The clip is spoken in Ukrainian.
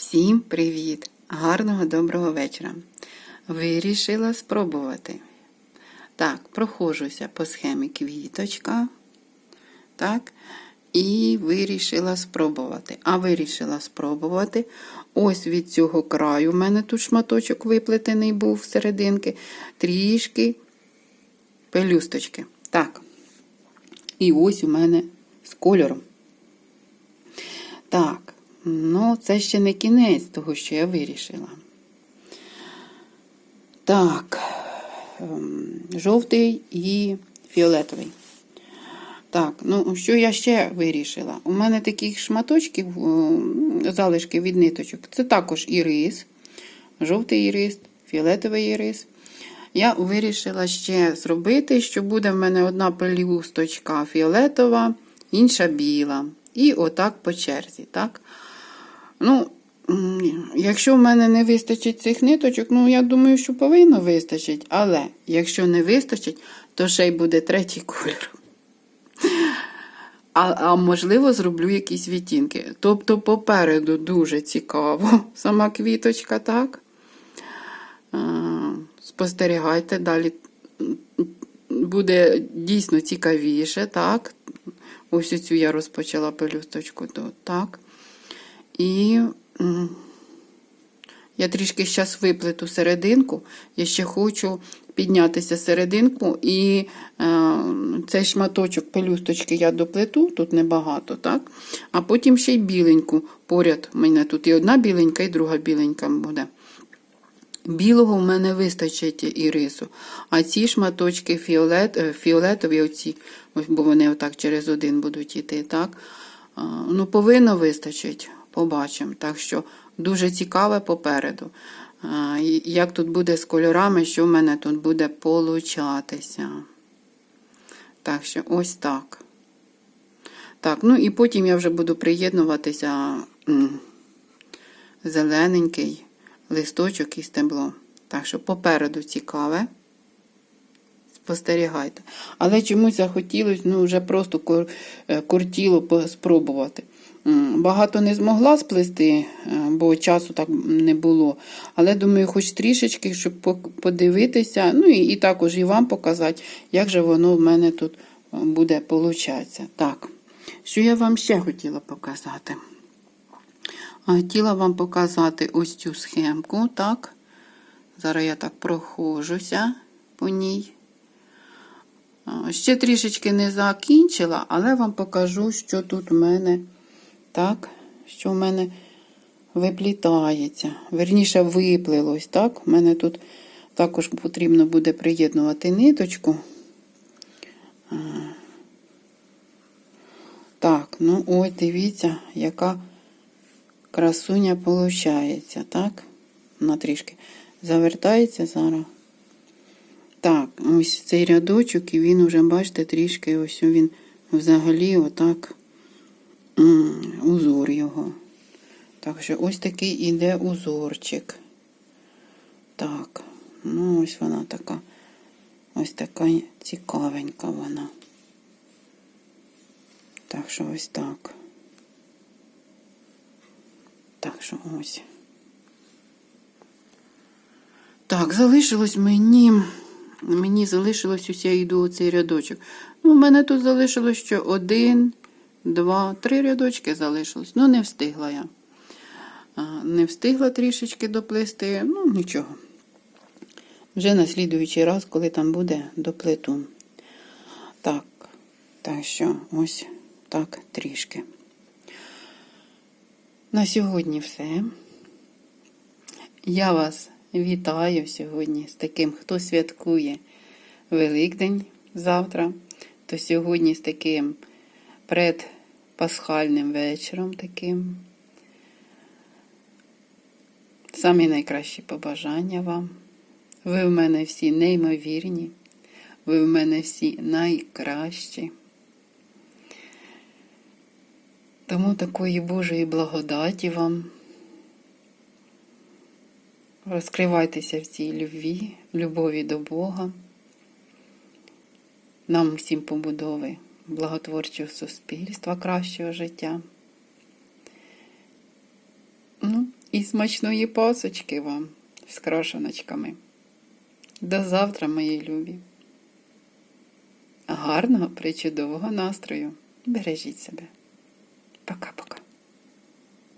Всім привіт! Гарного доброго вечора. Вирішила спробувати. Так, проходжуся по схемі квіточка. Так, і вирішила спробувати. А вирішила спробувати. Ось від цього краю. У мене тут шматочок виплетений був серединки. Трішки пелюсточки. Так. І ось у мене з кольором. Так, ну це ще не кінець того, що я вирішила. Так, ем, жовтий і фіолетовий. Так, ну що я ще вирішила? У мене таких шматочків, ем, залишки від ниточок. Це також ірис, жовтий ірис, фіолетовий ірис. Я вирішила ще зробити, що буде в мене одна пелюсточка фіолетова, інша біла. І отак по черзі. так? Ну, якщо в мене не вистачить цих ниточок, ну я думаю, що повинно вистачить. Але якщо не вистачить, то ще й буде третій кольор. А, а можливо, зроблю якісь відтінки. Тобто, попереду дуже цікаво сама квіточка, так? Спостерігайте, далі буде дійсно цікавіше, так? Ось цю я розпочала пелюсточку тут, так. І я трішки зараз виплету серединку. Я ще хочу піднятися серединку, і е, цей шматочок пелюсточки я доплету, тут небагато, так? А потім ще й біленьку. Поряд у мене тут і одна біленька, і друга біленька буде. Білого в мене вистачить ірису. А ці шматочки фіолет, е, фіолетові, оці, бо вони отак через один будуть йти, так? Ну, повинно вистачить, побачимо. Так що дуже цікаве попереду. Як тут буде з кольорами, що в мене тут буде получатися. Так що ось так. Так, ну і потім я вже буду приєднуватися зелененький листочок і стебло. Так що попереду цікаве. Спостерігайте. Але чомусь захотілося, ну, вже просто кор, е, спробувати. Багато не змогла сплести, е, бо часу так не було. Але думаю, хоч трішечки, щоб подивитися, ну і, і також і вам показати, як же воно в мене тут е, буде получатися. Так, що я вам ще хотіла показати? Хотіла вам показати ось цю схемку, так? Зараз я так проходжуся по ній. Ще трішечки не закінчила, але вам покажу, що тут в мене, так, що в мене виплітається. Верніше, виплилось, так? У мене тут також потрібно буде приєднувати ниточку. Так, ну ось дивіться, яка красуня получається, так? Вона трішки завертається зараз. Так, ось цей рядочок, і він вже, бачите, трішки ось він взагалі отак узор його. Так що ось такий іде узорчик. Так, ну ось вона така, ось така цікавенька вона. Так що ось так. Так що ось. Так, залишилось мені. Мені залишилось ось я йду оцей рядочок. Ну, у мене тут залишилось ще один, два, три рядочки залишилось. Ну, не встигла я. Не встигла трішечки доплести, ну нічого. Вже на слідуючий раз, коли там буде доплету. Так, так що ось так трішки. На сьогодні все. Я вас вітаю сьогодні з таким, хто святкує Великдень завтра, то сьогодні з таким предпасхальним вечором таким. Самі найкращі побажання вам. Ви в мене всі неймовірні, ви в мене всі найкращі. Тому такої Божої благодаті вам. Розкривайтеся в цій любві, любові до Бога. Нам всім побудови благотворчого суспільства, кращого життя. Ну, і смачної пасочки вам з крашеночками. До завтра, мої любі. Гарного, причудового настрою. Бережіть себе. Пока-пока.